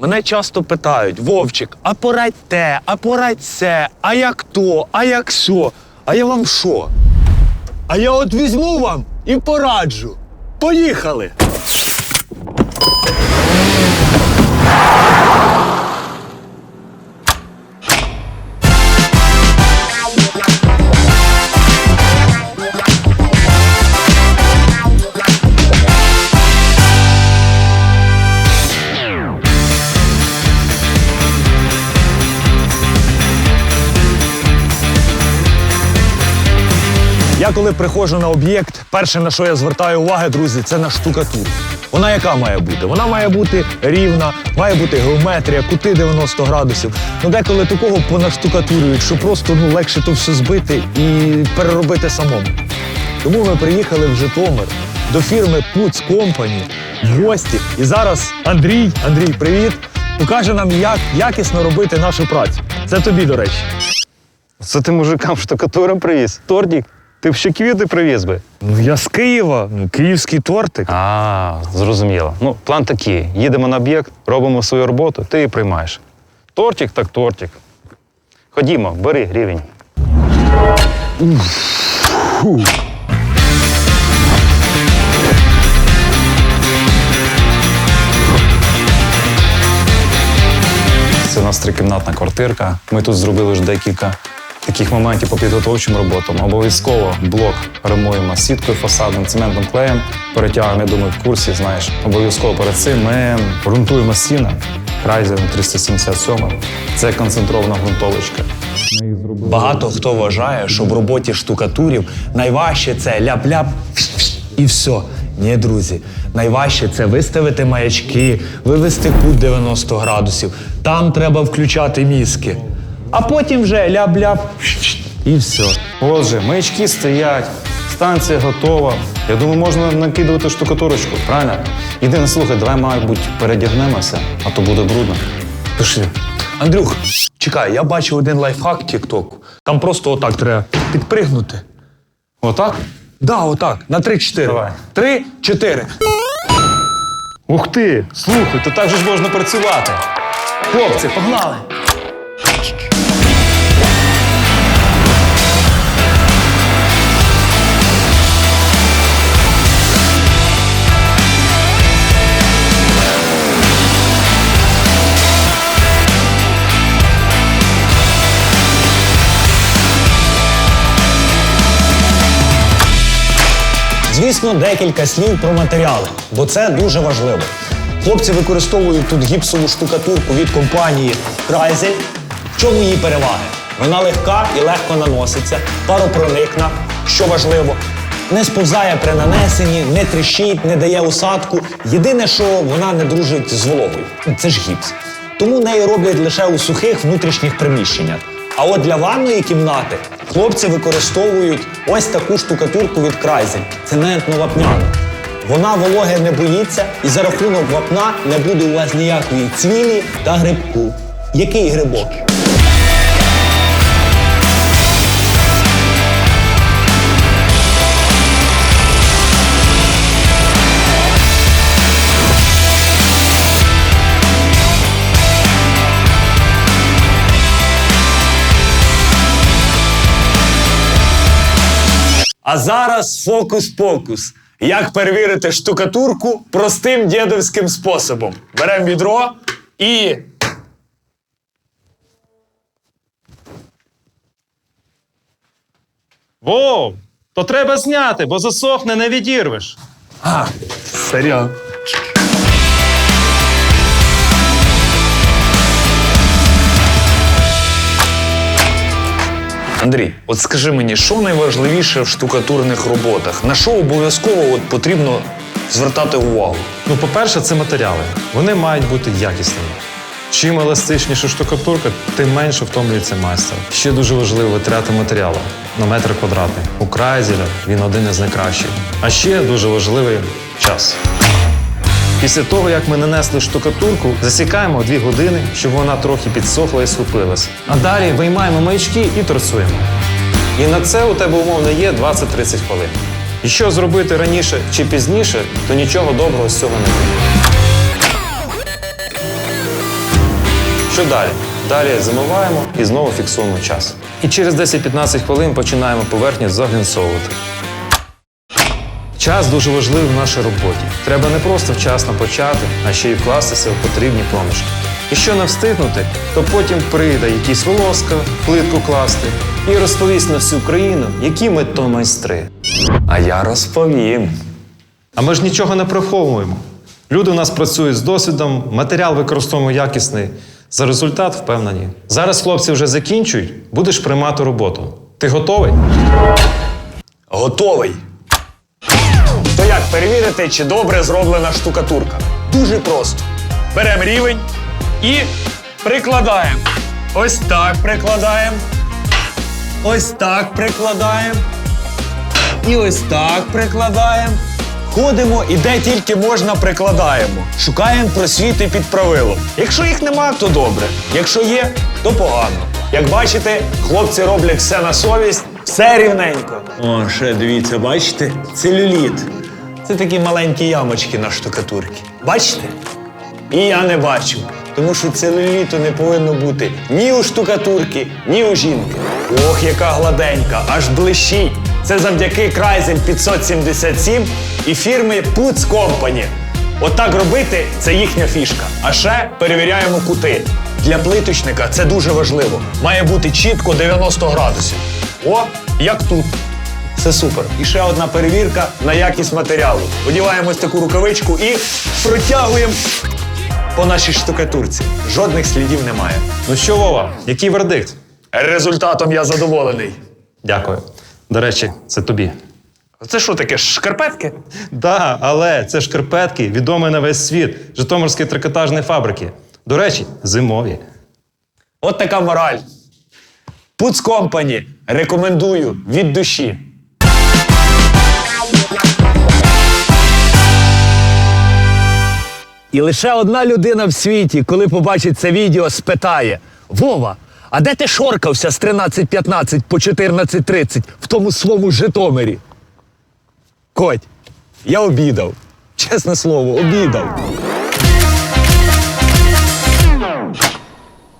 Мене часто питають: Вовчик, а порадь те, а порадь це, а як то, а як сьо. А я вам що? А я от візьму вам і пораджу. Поїхали! Я коли приходжу на об'єкт, перше на що я звертаю увагу, друзі, це на штукатуру. Вона яка має бути? Вона має бути рівна, має бути геометрія, кути 90 градусів. Ну деколи такого понаштукатурюють, що просто ну легше то все збити і переробити самому. Тому ми приїхали в Житомир до фірми Puts Company в гості. І зараз Андрій, Андрій, привіт, покаже нам, як якісно робити нашу працю. Це тобі, до речі. Це ти мужикам штукатуром привіз? Тортик? Ти б ще квіти привіз би. Ну я з Києва, ну, київський тортик. А, зрозуміло. Ну, план такий: їдемо на об'єкт, робимо свою роботу, ти її приймаєш. Тортик так тортик. Ходімо, бери рівень. Це у нас трикімнатна квартирка. Ми тут зробили вже декілька таких моментів по підготовчим роботам. Обов'язково блок ремуємо сіткою, фасадним, цементним клеєм. Перетягуємо, я думаю, в курсі, знаєш. Обов'язково перед цим ми ґрунтуємо стіни. Крайзером 377. Це концентрована ґрунтовочка. Багато хто вважає, що в роботі штукатурів найважче це ляп-ляп і все. Ні, друзі, найважче це виставити маячки, вивести кут 90 градусів. Там треба включати мізки. А потім вже ляп-ляп і все. Отже, маячки стоять, станція готова. Я думаю, можна накидувати штукатурочку, правильно? Єдине, слухай, давай, мабуть, передягнемося, а то буде брудно. Пиши. Андрюх, чекай, я бачив один лайфхак TikTok. Там просто отак треба підпригнути. Отак? Да, отак, на 3-4. Давай. 3-4. Ух ти! Слухай, то так же ж можна працювати. Хлопці, погнали! Звісно, декілька слів про матеріали, бо це дуже важливо. Хлопці використовують тут гіпсову штукатурку від компанії Крайзель. В чому її переваги? Вона легка і легко наноситься, паропроникна, що важливо, не сповзає при нанесенні, не тріщить, не дає усадку. Єдине, що вона не дружить з вологою. Це ж гіпс. Тому неї роблять лише у сухих внутрішніх приміщеннях. А от для ванної кімнати хлопці використовують ось таку штукатурку від Крайзель. Цементно вапняну. Вона вологи не боїться і за рахунок вапна не буде у вас ніякої цвілі та грибку. Який грибок? А зараз фокус-покус. Як перевірити штукатурку простим дідовським способом. Беремо відро і. Вов, то треба зняти, бо засохне, не відірвеш. А, серйозно. Андрій, от скажи мені, що найважливіше в штукатурних роботах? На що обов'язково от потрібно звертати увагу? Ну, по-перше, це матеріали. Вони мають бути якісними. Чим еластичніша штукатурка, тим менше втомлюється майстер. Ще дуже важливо витрати матеріалу на метр квадратний. У Крайзеля він один із найкращих. А ще дуже важливий час. Після того, як ми нанесли штукатурку, засікаємо 2 години, щоб вона трохи підсохла і схопилась. А далі виймаємо маячки і торцуємо. І на це у тебе умовно є 20-30 хвилин. І що зробити раніше чи пізніше, то нічого доброго з цього не буде. Що далі? Далі замиваємо і знову фіксуємо час. І через 10-15 хвилин починаємо поверхню заглінцовувати. Час дуже важливий в нашій роботі. Треба не просто вчасно почати, а ще й вкластися в потрібні проміжки. І що не встигнути, то потім прийде якийсь волоска, плитку класти і розповість на всю країну, які ми то майстри. А я розповім. А ми ж нічого не приховуємо. Люди у нас працюють з досвідом, матеріал використовуємо якісний. За результат впевнені. Зараз хлопці вже закінчують, будеш приймати роботу. Ти готовий? Готовий. То як перевірити, чи добре зроблена штукатурка? Дуже просто. Беремо рівень і прикладаємо. Ось так прикладаємо. Ось так прикладаємо. І ось так прикладаємо. Ходимо і де тільки можна прикладаємо. Шукаємо просвіти під правилом. Якщо їх нема, то добре. Якщо є, то погано. Як бачите, хлопці роблять все на совість, все рівненько. О, ще дивіться, бачите? Целюліт. Це такі маленькі ямочки на штукатурці. Бачите? І я не бачу. Тому що целюліту не повинно бути ні у штукатурки, ні у жінки. Ох, яка гладенька, аж блищить. Це завдяки Крайзель 577 і фірми Puts Company. Отак робити це їхня фішка. А ще перевіряємо кути. Для плиточника це дуже важливо. Має бути чітко 90 градусів. О, як тут. Це супер. І ще одна перевірка на якість матеріалу. Одіваємо ось таку рукавичку і протягуємо по нашій штукатурці. Жодних слідів немає. Ну що, Вова, який вердикт? Результатом я задоволений. Дякую. До речі, це тобі. Це що таке? Шкарпетки? Да, але це шкарпетки відомі на весь світ Житомирської трикотажної фабрики. До речі, зимові. От така мораль. Puts Company. Рекомендую від душі. І лише одна людина в світі, коли побачить це відео, спитає: Вова, а де ти шоркався з 13.15 по 14.30 в тому своєму Житомирі? Коть, я обідав. Чесне слово, обідав.